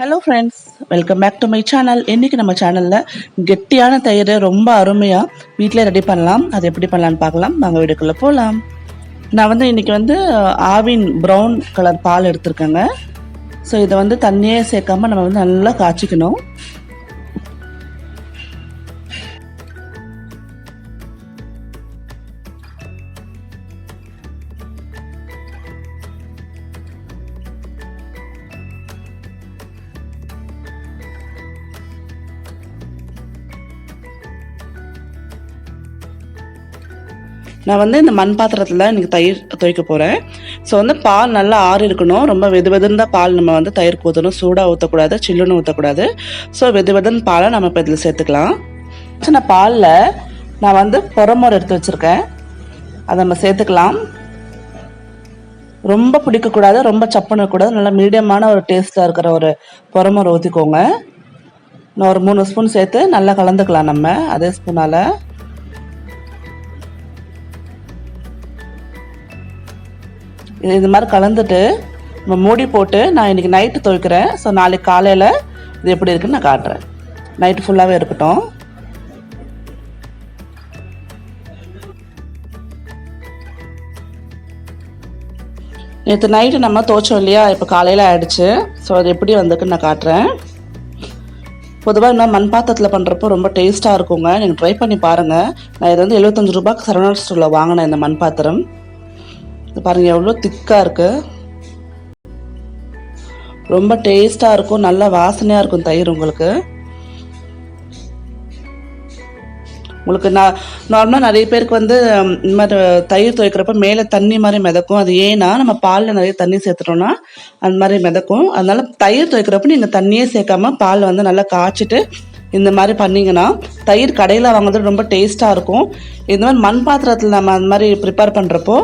Hello friends welcome back to my channel இன்றைக்கி நம்ம சேனலில் கெட்டியான தயிர் ரொம்ப அருமையாக வீட்டிலே ரெடி பண்ணலாம். அது எப்படி பண்ணலான்னு பார்க்கலாம். நாங்கள் வீடுக்குள்ளே போகலாம் நான் வந்து இன்றைக்கி வந்து ஆவின் ப்ரௌன் கலர் பால் எடுத்திருக்கேங்க. ஸோ இதை வந்து தண்ணியே சேர்க்காம நம்ம வந்து நல்லா காய்ச்சிக்கணும். நான் வந்து இந்த மண் பாத்திரத்தில் இன்றைக்கி தயிர் துவைக்க போகிறேன் ஸோ வந்து பால் நல்லா ஆறு இருக்கணும். ரொம்ப வெது வெதுந்த பால் நம்ம வந்து தயிர் ஊற்றணும் சூடாக ஊற்றக்கூடாது சில்லுன்னு ஊற்றக்கூடாது ஸோ வெது வெதுன்னு பாலை நம்ம இப்போ இதில் சேர்த்துக்கலாம். சின்ன பாலில் நான் வந்து புறமோர் எடுத்து வச்சுருக்கேன். அதை நம்ம சேர்த்துக்கலாம். ரொம்ப பிடிக்கக்கூடாது ரொம்ப சப்புன்னு இருக்கக்கூடாது. நல்லா மீடியமான ஒரு டேஸ்ட்டாக இருக்கிற ஒரு புறமோர் ஊற்றிக்கோங்க நான் ஒரு மூணு ஸ்பூன் சேர்த்து நல்லா கலந்துக்கலாம் நம்ம அதே ஸ்பூனால். இது மாதிரி கலந்துட்டு நம்ம மூடி போட்டு நான் இன்றைக்கி நைட்டு துவைக்கிறேன் ஸோ நாளைக்கு காலையில் இது எப்படி இருக்குன்னு நான் காட்டுறேன். நைட்டு ஃபுல்லாகவே இருக்கட்டும். நேற்று நைட்டு நம்ம துவைச்சோம் இல்லையா? இப்போ காலையில் ஆயிடுச்சு. ஸோ அது எப்படி வந்திருக்குன்னு நான் காட்டுறேன். பொதுவாக இன்னும் மண் பாத்திரத்தில் பண்ணுறப்போ ரொம்ப டேஸ்ட்டாக இருக்குங்க. நீங்கள் ட்ரை பண்ணி பாருங்கள் நான் இது வந்து எழுபத்தஞ்சு ரூபாய்க்கு சரவணா ஸ்டோரில் வாங்கினேன் இந்த மண் பாத்திரம் இது பாருங்கள் எவ்வளோ திக்காக இருக்குது ரொம்ப டேஸ்ட்டாக இருக்கும் நல்ல வாசனையாக இருக்கும் தயிர் உங்களுக்கு. உங்களுக்கு நான் நார்மலாக நிறைய பேருக்கு வந்து இந்த மாதிரி தயிர் துவைக்கிறப்ப மேலே தண்ணி மாதிரி மிதக்கும். அது ஏன்னா நம்ம பாலில் நிறைய தண்ணி சேர்த்துட்டோம்னா அந்த மாதிரி மிதக்கும். அதனால தயிர் துவைக்கிறப்ப நீங்கள் தண்ணியே சேர்க்காம பால் வந்து நல்லா காய்ச்சிட்டு இந்த மாதிரி பண்ணிங்கன்னா தயிர் கடையில் வாங்குறது ரொம்ப டேஸ்ட்டாக இருக்கும். இந்த மாதிரி மண் பாத்திரத்தில் நம்ம அந்த மாதிரி ப்ரிப்பேர் பண்ணுறப்போ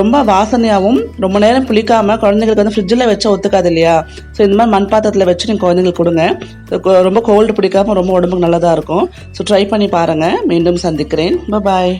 ரொம்ப வாசனையாகவும் ரொம்ப நேரம் புளிக்காமல் குழந்தைங்களுக்கு வந்து ஃப்ரிட்ஜில் வச்சா ஒத்துக்காது இல்லையா? ஸோ இந்த மாதிரி மண் பாத்திரத்தில் வச்சு நீங்கள் குழந்தைங்களுக்கு கொடுங்க. ரொம்ப கோல்டு பிடிக்காமல் ரொம்ப உடம்புக்கு நல்லதாக இருக்கும். ஸோ ட்ரை பண்ணி பாருங்கள் மீண்டும் சந்திக்கிறேன். பாய்